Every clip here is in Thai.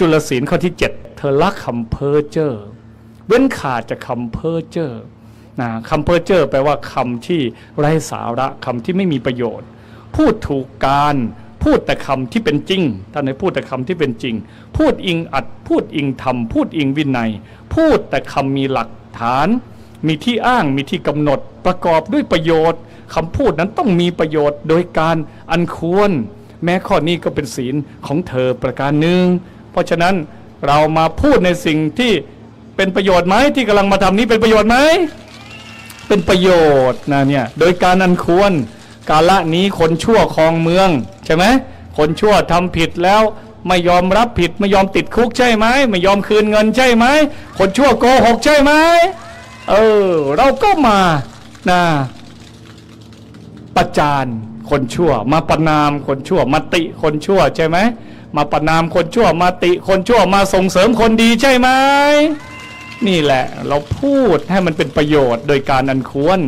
จุลศีลข้อที่ 7 เธอละคำเพ้อเจ้อเว้นขาดจากคำเพ้อเจ้อนะคำเพ้อเจ้อแปลว่าคำที่ไร้สาระคำที่ไม่มีประโยชน์ พูดถูกการพูดแต่คำที่เป็นจริงท่านให้พูดแต่คำที่เป็นจริง พูดอิงอัด พูดอิงธรรมพูดอิงวินัย พูดแต่คำมีหลักฐาน มีที่อ้างมีที่กำหนด ประกอบด้วยประโยชน์คำพูดนั้นต้องมีประโยชน์ โดยการอันควร แม้ข้อนี้ก็เป็นศีลของเธอประการหนึ่ง เพราะฉะนั้นเรามาพูดในสิ่งที่เป็นประโยชน์ไหมที่กำลังมาทำนี้เป็นประโยชน์ไหมเป็นประโยชน์นะเนี่ยโดยการอันควรกาละนี้คนชั่วครองเมืองใช่ไหมคนชั่วทำผิดแล้วไม่ยอมรับผิดไม่ยอมติดคุกใช่ไหมไม่ยอมคืนเงินใช่ไหมคนชั่วโกหกใช่ไหมเออเราก็มานะ ประจานคนชั่ว มาประนามคนชั่วมาติคนชั่วใช่ไหมมาประนามคนชั่วมาติคนชั่วมาส่งเสริมคนดีใช่ไหมนี่แหละเราพูดให้มันเป็นประโยชน์ โดยการอันควร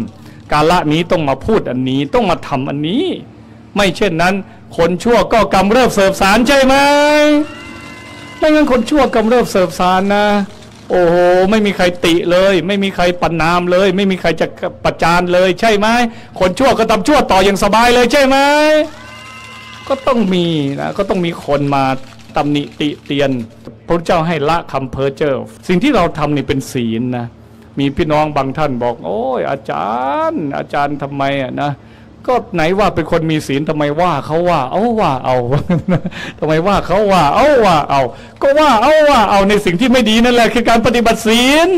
การละนี้ต้องมาพูดอันนี้ต้องมาทำอันนี้ ไม่เช่นนั้น คนชั่วก็กำเริบเสบสารใช่ไหมไม่งั้นคนชั่วกำเริบเสบสารนะ โอ้โหไม่มีใครติเลย ไม่มีใครประนามเลย ไม่มีใครจะประจานเลย ใช่ไหมคนชั่วก็ทำชั่วต่ออย่างสบายเลยใช่ไหมก็ต้องมีนะก็ต้องมีคนมาตำหนิติเตียน พระเจ้าให้ละคำเพ้อเจ้อสิ่งที่เราทำนี่เป็นศีลนะมีพี่น้องบางท่านบอก โอ้ยอาจารย์ อาจารย์ทำไมอะนะ ก็ไหนว่าเป็นคนมีศีลทำไมว่าเขาว่า เอาว่าเอาทำไมว่าเขาว่า เอาว่าเอา ก็ว่าเอาว่าเอาในสิ่งที่ไม่ดีนั่นแหละคือการปฏิบัติศีล